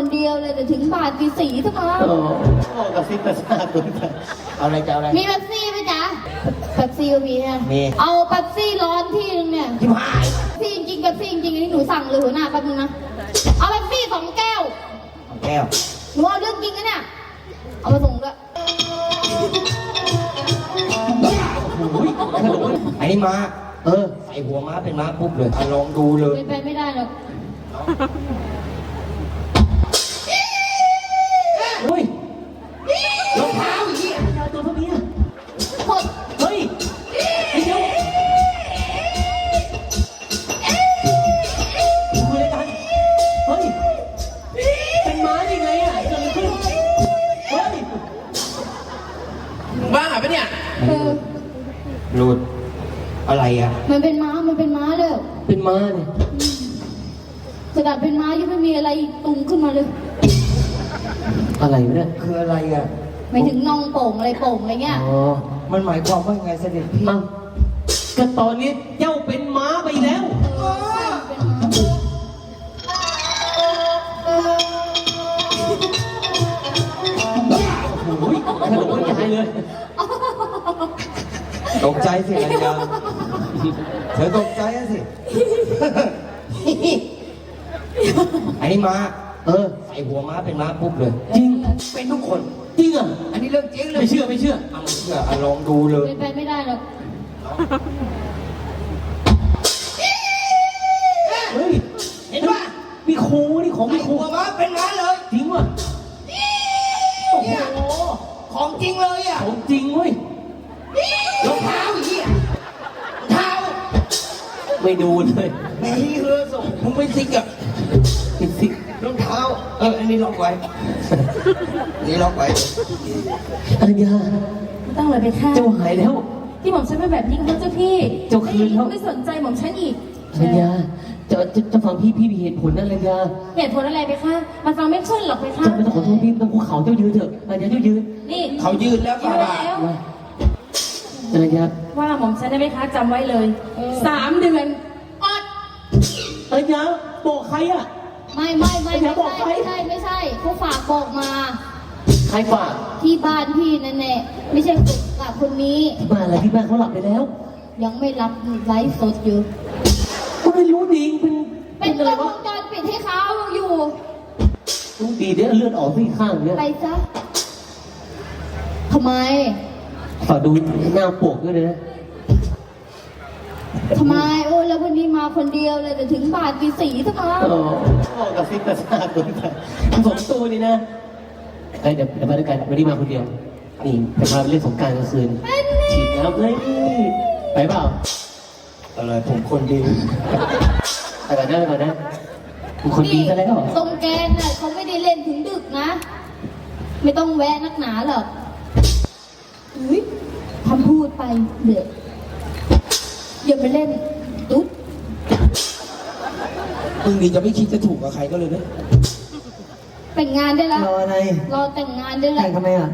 คนเดียวเลยแต่ถึงบาทกี่สีซะมั้งโอ้โอ้กระซิบกระซาบคุณเอาอะไรจะเอาอะไร มีเป๊ปซี่ไหมจ๊ะเป๊ปซี่ก็มีฮะมี เอาเป๊ปซี่ร้อนที่นึงเนี่ยทิมหายเป๊ปซี่จริงๆเป๊ปซี่จริงๆอันนี้หนูสั่งเลยหัวหน้าแป๊บนึงนะ เอาเป๊ปซี่สองแก้ว แก้ว หนูเอาเรื่องจริงนะเนี่ย เอามาส่งด้วยไอ้นี่ม้า เออ ใส่หัวม้าเป็นม้าปุ๊บเลยอะลองดูเลย เป็นไปไม่ได้หรอก ปะเนี่ย เออหลุด อะไรอะ มันเป็นม้า มันเป็นม้าเลยเป็นม้าเนี่ยขนาดเป็นม้ายังไม่มีอะไรตุงขึ้นมาเลย อะไรวะเนี่ยคืออะไรอะ ไม่ถึงน่องโป่งอะไรโป่งอะไรเงี้ย อ๋อมันหมายความว่าไงเสด็จพี่เอ้าก็ตอนนี้เจ้าเป็นม้าไปแล้ว เออใช่มันเป็นม้าโอ้ยขนมใหญ่เลย ตกใจสิอะไรยาเธอตกใจอะสิไอ้นี่ม้า เออ ใส่หัวม้าเป็นม้าปุ๊บเลย จริง เป็นทุกคน จริงอะ อันนี้เรื่องจริงเลยไม่เชื่อไม่เชื่อ เอาไม่เชื่ออะลองดูเลย เป็นไปไม่ได้หรอก ไม่ดูเลยแม่ฮีเรือส่งมึงไปซิกอะจริงสิรองเท้า เออ อันนี้ล็อกไว้อันนี้ล็อกไว้อัญญาไม่ต้องเลยไปค่ะเจ้าหายแล้ว ที่หม่อมฉันเป็นแบบนี้กับเจ้าพี่เจ้าคืนแล้ว ไม่สนใจหม่อมฉันอีกอัญญาจะจะจะฟังพี่พี่มีเหตุผลนะอัญญาเหตุผลอะไรไปคะมันฟังไม่ขึ้นหรอกไปค่ะเจ้าไม่ต้องขอโทษพี่ต้องคุกเข่าเจ้ายืนเถอะอัญญาเจ้ายืนนี่เขายืนแล้วยืค่ะนบาท แล้วมาอัญญาว่าหม่อมฉันได้ไหมคะจำไว้เลยสามเดือนอดอัญญาบอกใครอะ ไม่ไม่ไม่อย่าไม่บอกใครใช่ไม่ใช่ไม่ใช่เขาฝากบอกมา ใครฝากที่บ้านพี่นั่นแหละไม่ใช่คนกับคนนี้ ที่บ้านอะไรที่บ้านเขาหลับไปแล้ว ยังไม่รับไลฟ์สดอยู่ ก็ไม่รู้ดีเป็นเป็เป็นนกอะไรล้องววะงจรปิดให้เขาอยู่รู้ดีเดี๋ยวเลือดออกที่ข้างเนี่ยไปซะทำไม ฝากดูหน้าปวกด้วยนะทำไมโอ้แล้ววันนี้มาคนเดียวเลยแต่ถึงบาทกี่สีซะมั้งอ๋อโอ้กระซิบกระซาบคุณสมตัวนี่นะเอ้ยเดี๋ยวเดี๋ยวมาด้วยกันวันนี้มาคนเดียว นี่จะพาไปเล่นสงกรารกลางคืนฉีดน้ำเลยนี่ไปเปล่าอะไรผมคนดีไปก่อนนะไปก่อนนะคุณคนดีซะแล้ว ตรงแกนน่ะเขาไม่ได้เล่นถึงดึกนะ ไม่ต้องแวะนักหนาหรอก อุ้ยทำพูดไปเดือดอย่าไปเล่น ตุ๊ดมึงนี่จะไม่คิดจะถูกกับใครก็เลยนะแต่งงานได้แล้ว รออะไร รอแต่งงานได้แล้แต่วงทำไมอะ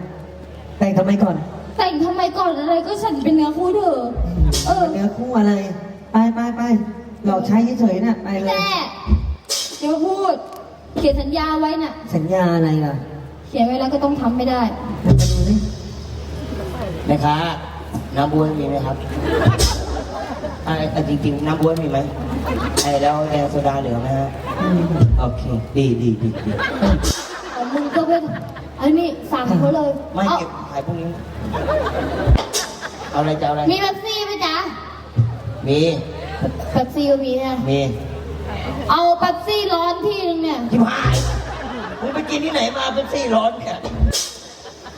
แต่งทำไมก่อน แต่งทำไมก่อนอะไรก็ฉันเป็นเนื้อคู่เธอ เออ เนื้อคู่อะไร ไปไปไปหลอกใช้เฉยๆน่ะ ไปเลยแม่อย่ามาพูด เขียนสัญญาไว้น่ะ สัญญาอะไรล่ะเขียนไว้แล้วก็ต้องทำไม่ได้มาดูนี่ นะคะน้ำบ้วนมีไหมครับอ่าอะจริงๆน้ำบ้วนมีไหมไอ้แล้วแอร์โซดาเหลือไหมฮะโอเค ดีดีดีดีของมึงก็เป็นอันนี้สั่งเขาเลยไม่เอาเก็บขายพวกนี้ เอาอะไรจะเอาอะไร มีเป๊ปซี่ไหมจ๊ะ มีเป๊ปซี่ก็มีนะมี เอาเป๊ปซี่ร้อนที่นึงเนี่ยทิมหายมึงไปกินที่ไหนมาเป็นซี่ร้อนเนี่ย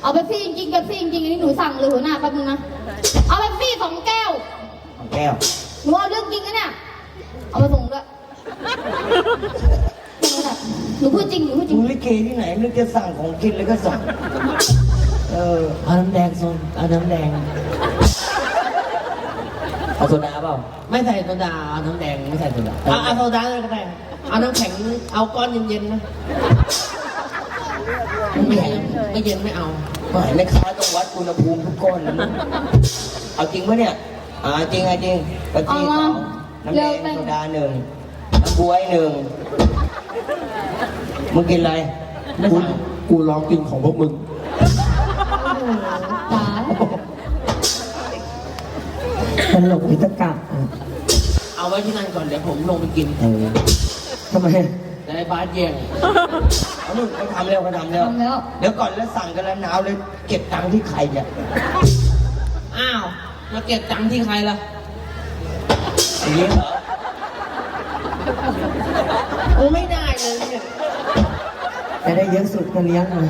เอาเป๊ปซี่จริงๆเป๊ปซี่จริงๆอันนี้หนูสั่งเลยหัวหน้าแป๊บนึงนะ เอาเป๊ปซี่สองแก้วแก้ว หนูเอาเรื่องจริงนะเนี่ย เอามาส่งด้วยแค่นั้นแหละหนูพูดจริง หนูพูดจริมึงงลิเกที่ไหนนึกจะสั่งของกินแล้วก็สั่ง เออเอาน้ำแดงโซนเอาน้ำแดง เอาโซดาเปล่า ไม่ใส่โซดาเอาน้ำแดงไม่ใส่โซดาเอาเอาโซดาเลยก็ได้เอาน้ำแข็ง เอาก้อนเย็นๆนะไม่เย็น ไม่เย็นไม่เอาไม่แม่ค้าต้องวัดอุณหภูมิทุกก้อนนะลูกเอาจริงปะเนี่ยอ่าจริงอะจริงปะจีสองน้ำแดงโซดาหนึ่งน้ำบวยหนึ่งมึงกินอะไรกูกูรอกินของพวกมึงโอ้โหตายตลกพิตกะเอาไว้ที่นั่นก่อนเดี๋ยวผมลงไปกินเออทำไม แต่ไอ้บาสแย่งเอามึงเขาทำแล้วเขาทำแล้ว ทำแล้ว เดี๋ยวก่อนแล้วสั่งกันแล้วหนาวเลย เก็บตังค์ที่ใครเนี่ยอ้าว มาเก็บตังค์ที่ใครล่ะไอ้เลี้ยงเหรอกูไม่ได้เลยเนี่ยจะได้เยอะสุดก็เลี้ยงเลย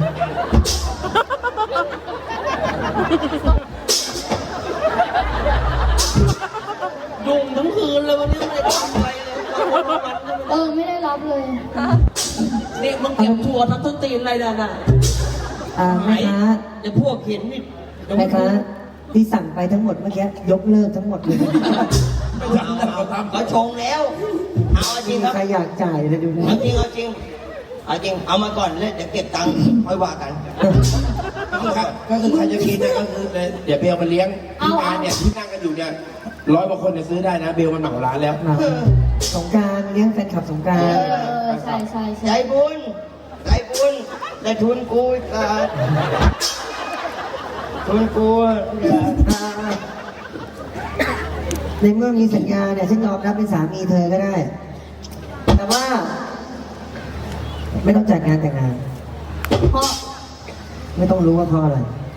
เก็บถั่วทับต้นตีนอะไรน่ะน่ะอ่าไหนแม่ค้าเดี๋ยวพวกเห็นนี่เดี๋ยวแม่ค้าที่สั่งไปทั้งหมดเมื่อกี้ยกเลิกทั้งหมดเลยเอาเอาเอาเขาชงแล้ว เอาจริงครับใครอยากจ่ายเลยดูนะเอาจริงเอาจริงเอาจริงเอามาก่อนเลยเดี๋ยวเก็บตังค์ค่อยว่ากันครับก็คือใครจะกินเนี่ยก็คือเลยเดี๋ยวเบลมาเลี้ยงที่งานเนี่ยที่นั่งกันอยู่เนี่ยร้อยกว่าคนเนี่ยซื้อได้นะ เบลมันเหมาร้านแล้วครับสงกรารเลี้ยงแฟนคลับสงกราร เออเออใช่ใช่ ใจใช่บุญ ใจบุญได้ทุนกูอีกอะทุนกูอะในเมื่อมีสัญญาเนี่ยฉันยอมรับเป็นสามีเธอก็ได้ แต่ว่า ไม่ต้องจัดงานแต่งงาน เพราะไม่ต้องรู้ว่าเพราะอะไรเ